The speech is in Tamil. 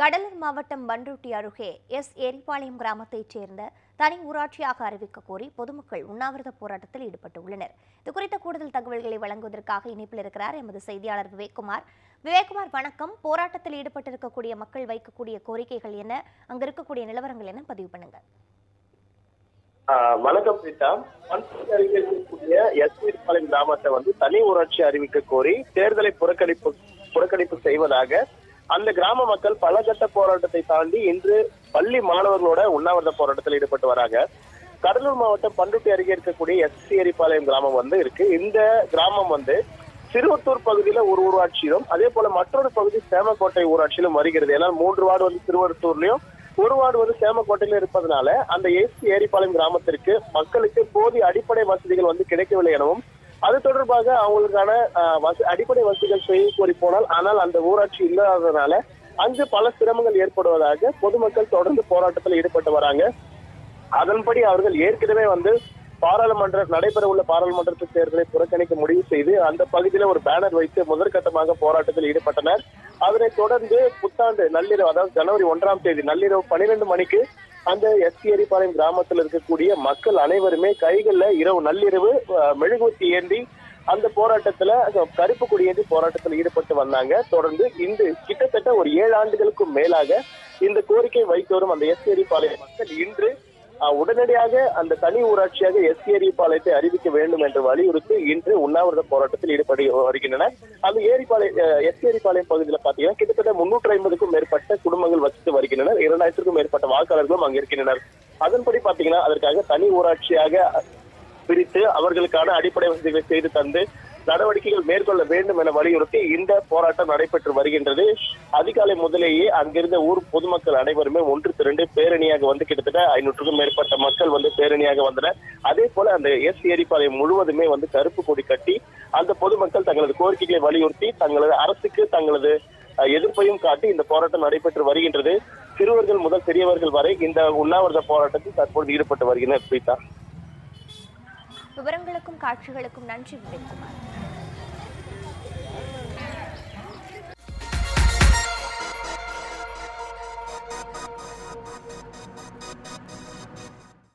கடலூர் மாவட்டம் பண்ருட்டி அருகே எஸ் எரிபாளையம் கிராமத்தைச் சேர்ந்த தனி ஊராட்சியாக அறிவிக்க கோரி பொதுமக்கள் உண்ணாவிரத போராட்டத்தில் ஈடுபட்டுள்ளனர். இது குறித்த கூடுதல் தகவல்களை வழங்குவதற்காக இணைப்பில் இருக்கிறார் எமது செய்தியாளர் விவேக்குமார். விவேக்குமார் வணக்கம். போராட்டத்தில் ஈடுபட்டிருக்கக்கூடிய மக்கள் வைக்கக்கூடிய கோரிக்கைகள் என்ன? அங்க இருக்கக்கூடிய நிலவரங்கள் என்ன? பதிவு பண்ணுங்க. வணக்கம் பிரீதா அருகே கிராமத்தை வந்து தனி ஊராட்சி அறிவிக்க கோரி தேர்தலை புறக்கணிப்பு புறக்கணிப்பு செய்வதாக அந்த கிராம மக்கள் பல கட்ட போராட்டத்தை தாண்டி இன்று பள்ளி மாணவர்களோட உண்ணாவிரத போராட்டத்தில் ஈடுபட்டு வராங்க. கடலூர் மாவட்டம் பண்ருட்டி அருகே இருக்கக்கூடிய எஸ்சி ஏரிப்பாளையம் கிராமம் வந்து இருக்கு. இந்த கிராமம் வந்து சிறுவத்தூர் பகுதியில ஒரு ஊராட்சியிலும் அதே போல மற்றொரு பகுதி சேமக்கோட்டை ஊராட்சியிலும் வருகிறது. ஏன்னா மூன்று வார்டு வந்து திருவருத்தூர்லயும் ஒரு வார்டு வந்து சேமக்கோட்டையில இருப்பதனால அந்த ஏசி ஏரிப்பாளையம் கிராமத்திற்கு மக்களுக்கு போதிய அடிப்படை வசதிகள் வந்து கிடைக்கவில்லை எனவும் அது தொடர்பாக அவங்களுக்கான அடிப்படை வசதிகள் செய்ய கோரி போனால் ஆனால் அந்த ஊராட்சி இல்லாததுனால அங்கு பல சிரமங்கள் ஏற்படுவதாக பொதுமக்கள் தொடர்ந்து போராட்டத்தில் ஈடுபட்டு வராங்க. அதன்படி அவர்கள் ஏற்கனவே வந்து பாராளுமன்ற நடைபெற உள்ள பாராளுமன்ற தேர்தலை புறக்கணிக்க முடிவு செய்து அந்த பகுதியில ஒரு பேனர் வைத்து முதற்கட்டமாக போராட்டத்தில் ஈடுபட்டனர். அதனைத் தொடர்ந்து புத்தாண்டு நள்ளிரவு அதாவது ஜனவரி ஒன்றாம் தேதி நள்ளிரவு பனிரெண்டு மணிக்கு அந்த எஸ்சி கிராமத்தில் இருக்கக்கூடிய மக்கள் அனைவருமே கைகள்ல இரவு நள்ளிரவு மெழுகுவத்தி ஏந்தி அந்த போராட்டத்துல அஹ், கருப்பு கொடியேந்தி போராட்டத்தில் ஈடுபட்டு வந்தாங்க. தொடர்ந்து இந்த கிட்டத்தட்ட ஒரு ஏழு ஆண்டுகளுக்கும் மேலாக இந்த கோரிக்கை வைத்து வரும் அந்த எஸ் ஏரிப்பாளையம் மக்கள் இன்று உடனடியாக அந்த தனி ஊராட்சியாக எஸ் ஏரிப்பாளையத்தை அறிவிக்க வேண்டும் என்று வலியுறுத்தி இன்று உண்ணாவிரத போராட்டத்தில் ஈடுபட்டு வருகின்றனர் அந்த ஏரிப்பாளையம் எஸ் ஏரிப்பாளையம் பகுதியில் பாத்தீங்கன்னா கிட்டத்தட்ட முன்னூற்றி ஐம்பதுக்கும் மேற்பட்ட குடும்பங்கள் வசித்து வருகின்றனர். இரண்டாயிரத்திற்கும் மேற்பட்ட வாக்காளர்களும் அங்கு இருக்கின்றனர். அதன்படி பாத்தீங்கன்னா அதற்காக தனி ஊராட்சியாக பிரித்து அவர்களுக்கான அடிப்படை வசதிகளை செய்து தந்து நடவடிக்கைகள் மேற்கொள்ள வேண்டும் என வலியுறுத்தி இந்த போராட்டம் நடைபெற்று வருகின்றது. அதிகாலை முதலேயே அங்கிருந்த ஊர் பொதுமக்கள் அனைவருமே ஒன்று திரண்டு பேரணியாக வந்து கிட்டத்தட்ட ஐநூற்றுக்கும் மேற்பட்ட மக்கள் வந்து பேரணியாக வந்தனர். அதே போல அந்த எஸ் ஏரிப்பாளையம் முழுவதுமே வந்து கருப்பு கொடி கட்டி அந்த பொதுமக்கள் தங்களது கோரிக்கைகளை வலியுறுத்தி தங்களது அரசுக்கு தங்களது எதிர்ப்பையும் காட்டி இந்த போராட்டம் நடைபெற்று வருகின்றது. சிறுவர்கள் முதல் பெரியவர்கள் வரை இந்த உண்ணாவிரத போராட்டத்தில் தற்போது ஈடுபட்டு வருகின்றனர் பிரீதா. விவரங்களுக்கும் காட்சிகளுக்கும் நன்றி விஜயகுமார்